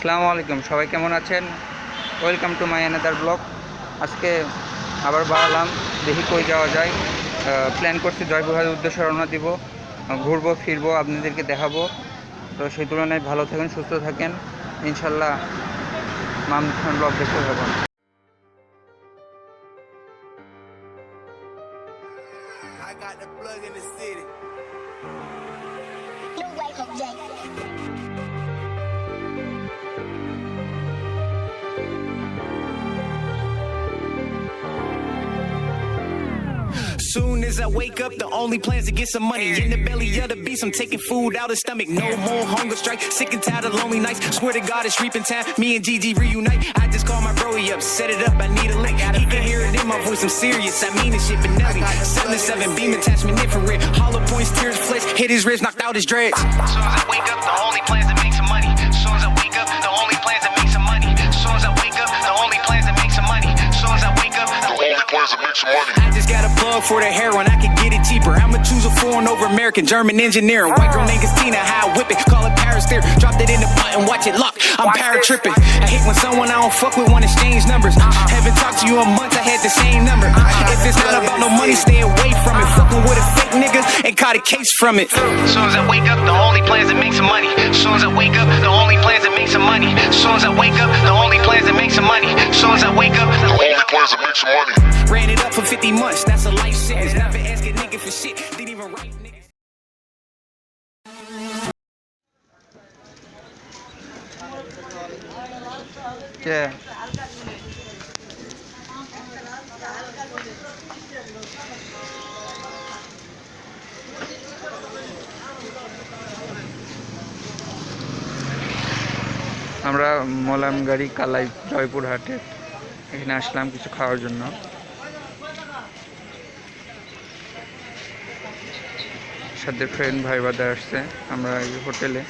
আসসালামু আলাইকুম সবাই কেমন আছেন? Welcome to my another blog আজকে আবার বাড়ালাম দেখি কই যাওয়া যায়। প্ল্যান করছি জয়পুরহাটের উদ্দেশ্যে রওনা দিব। ঘুরবো ফিরবো আপনাদেরকে দেখাবো। তো সেই তুলনায় ভালো থাকেন সুস্থ থাকেন। ইনশাল্লাহ মাম ব্লগ দেখতে পাবেন I got the plug in the city. Look like a Jack. Soon as I wake up, the only plans to get some money in the belly of the beast. I'm taking food out of stomach. No more hunger strike. Sick and tired of lonely nights. Swear to God, it's reaping time. Me and Gigi reunite. I just call my bro up, set it up. I need a lick. He can hear it in my voice. I'm serious. I mean this shit, Benelli. Seven to seven beam attachment infrared. Hollow points, tears, flesh. Hit his wrist, knocked out his dreads. Soon as I wake up, the only plans to make only plans make some money. I just got a plug for the heroin, I can get it cheaper. I'ma choose a foreign over American, German engineering. White girl named Christina, how I whip it, call it Paris there. Dropped it in the pot and watch it lock. I'm para tripping. I hate when someone I don't fuck with wanna exchange numbers. Uh-uh. Haven't talked to you in months, I had the same number. Uh-uh. If it's not about no money, stay away from it. Uh-uh. Fucking with a fake nigga and caught a case from it. Soon as I wake up, the only plans to make some money. Soon as I wake up, the only plans to make some money. Soon as I wake up, the only plans to make some money. Soon as I wake up, the Only plans to make some money. Ran it up for 50 months, that's a life sentence. Never ask a nigga for shit, didn't even write niggas. কে আমরা মলামগাড়ি কালাই জয়পুরহাটে এখানে আসলাম কিছু খাওয়ার জন্য। সাথে friend ভাই বাদা আসছে। আমরা হোটেলে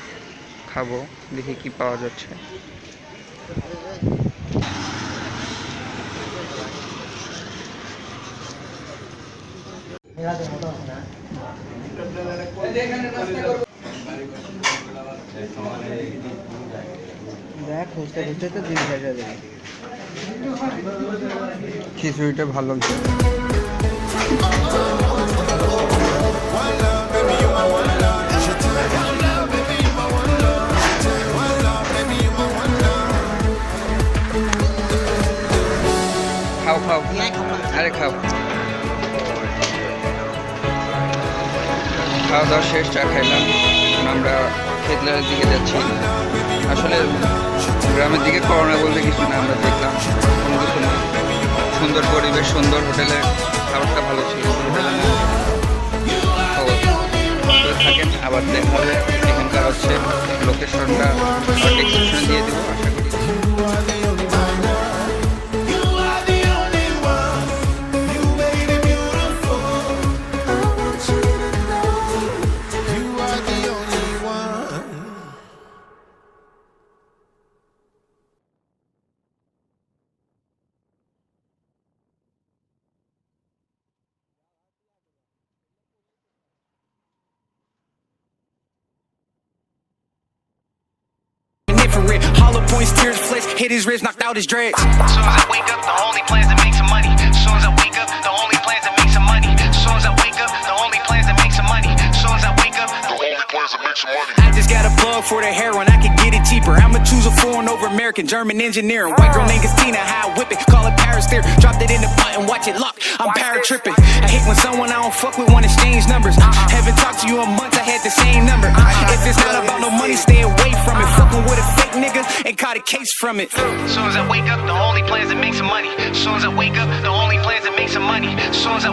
খাব, দেখি কি পাওয়া যাচ্ছে। দেখ খুঁজতে খুঁজতে তো দিন হয়ে যাবে খিচুড়িটা ভালো খাও খাও। আরে খাও। খাওয়া দাওয়া শেষ চা খাইলাম। আমরা খেতলার দিকে যাচ্ছি। আসলে গ্রামের দিকে করোনা বলতে কিছু না, আমরা দেখলাম কিছু না সুন্দর পরিবেশ, সুন্দর হোটেলের খাবারটা ভালো ছিল। থাকেন, আবার দেখা হবে। এখানকার হচ্ছে Infrared, hollow points, tears, flesh, hit his wrist, knocked out his dreads. Soon as I wake up, the only plans to make some money. Soon as I wake up, the only plans to make some money. Soon as I wake up, the only plans to make some money. Soon as I wake up, the Only plans to make some money. I just got a plug for the heroin, I can get it cheaper. I'ma choose a foreign over American, German engineering. White girl named Christina, how I whip it, call it Paris there. Dropped it in the pot and watch it lock. I'm para tripping. I hate when someone I don't fuck with want to exchange numbers. Uh-uh. Haven't talked to you in months, I had the same number. Uh-uh. If it's not about no money, stay away from it. Fucking with a fake nigga and caught a case from it. Soon as I wake up, the only plans to make some money. Soon as I wake up, the only plans to make some money. Soon as I